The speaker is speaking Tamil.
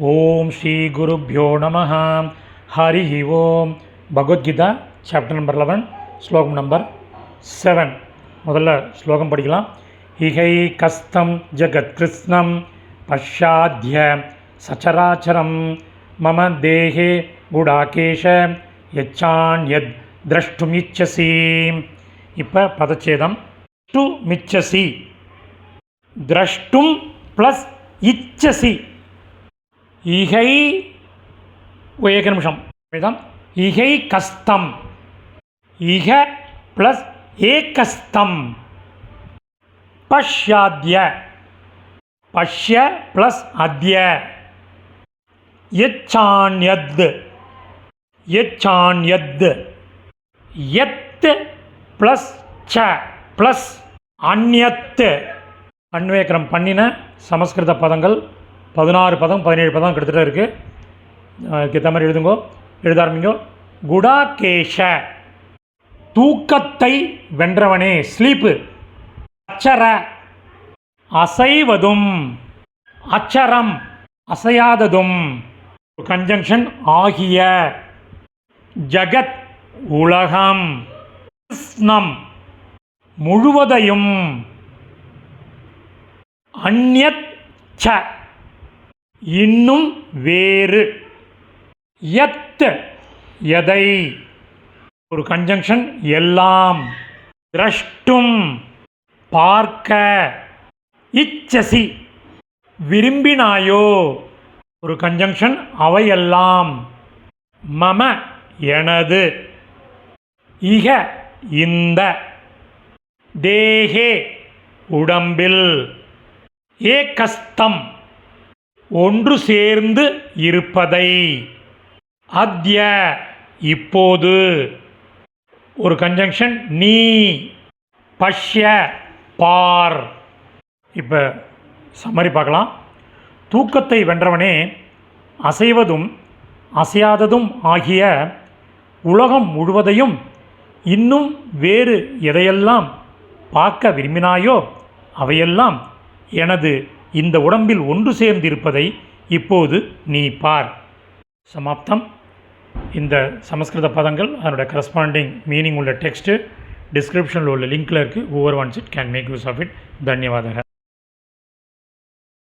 ஓம் ஸ்ரீ குருப்பியோ நம ஹரி ஓம். பகவத்கீதா சாப்டர் நம்பர் லெவன் ஸ்லோகம் நம்பர் செவன் முதல்ல ஸ்லோகம் படிக்கலாம். இகை கஸ்தம் ஜெகத் கிருஷ்ணம் பஷாத்ய சச்சராச்சரம். மம தேகே குடாகேஷ யச்சான்யத் திரஷ்டுமிச்சசி இப்போ பதச்சேதம். To மிச்சசி திரஷ்டும் plus இச்சசி. இகை ஏக நிமிஷம். வேதம் இகை கஸ்தம் இக ப்ளஸ் ஏகஸ்தம் பஷ்யாத்ய. பஷ்ய ப்ளஸ் அத்ய. எச்சான்யத். எச்சான்யத். எத் ப்ளஸ் ச ப்ளஸ் அந்யத் அன்வேக்கரம் பண்ணின சமஸ்கிருத பதங்கள் பதினாறு பதம் பதினேழு பதம் கிட்டத்தட்ட இருக்குது அதுக்கேற்ற மாதிரி எழுதுங்கோ. எழுத ஆரம்பிங்கோ. குடாகேஷ. தூக்கத்தை வென்றவனே ஸ்லீப்பு. அச்சர. அசைவதும். அச்சரம். அசையாததும். கன்ஜங்ஷன் ஆகிய. ஜகத் உலகம். கிருஷ்ணம் முழுவதையும். அந்நத் ச. இன்னும் வேறு. எத் எதை? ஒரு கன்ஜங்ஷன் எல்லாம். திரஷ்டும். பார்க்க. இச்சசி. விரும்பினாயோ? ஒரு கன்ஜங்ஷன் அவையெல்லாம். மம எனது. இக இந்த. தேகே உடம்பில். ஏகஸ்தம். ஒன்று சேர்ந்து இருப்பதை. அத்ய இப்போது. ஒரு கன்ஜங்ஷன் நீ பஷ்ய பார். இப்போ சம்மரி பார்க்கலாம். தூக்கத்தை வென்றவனே அசைவதும் அசையாததும் ஆகிய உலகம் முழுவதையும் இன்னும் வேறு எதையெல்லாம் பார்க்க விரும்பினாயோ அவையெல்லாம் எனது இந்த உடம்பில் ஒன்று சேர்ந்திருப்பதை இப்போது நீ பார். சமாப்தம். இந்த சமஸ்கிருத பதங்கள் அதனுடைய கரஸ்பாண்டிங் மீனிங் உள்ள டெக்ஸ்ட்டு டிஸ்கிரிப்ஷனில் உள்ள லிங்க்கில் இருக்குது over once it can make use of it தன்யவாதக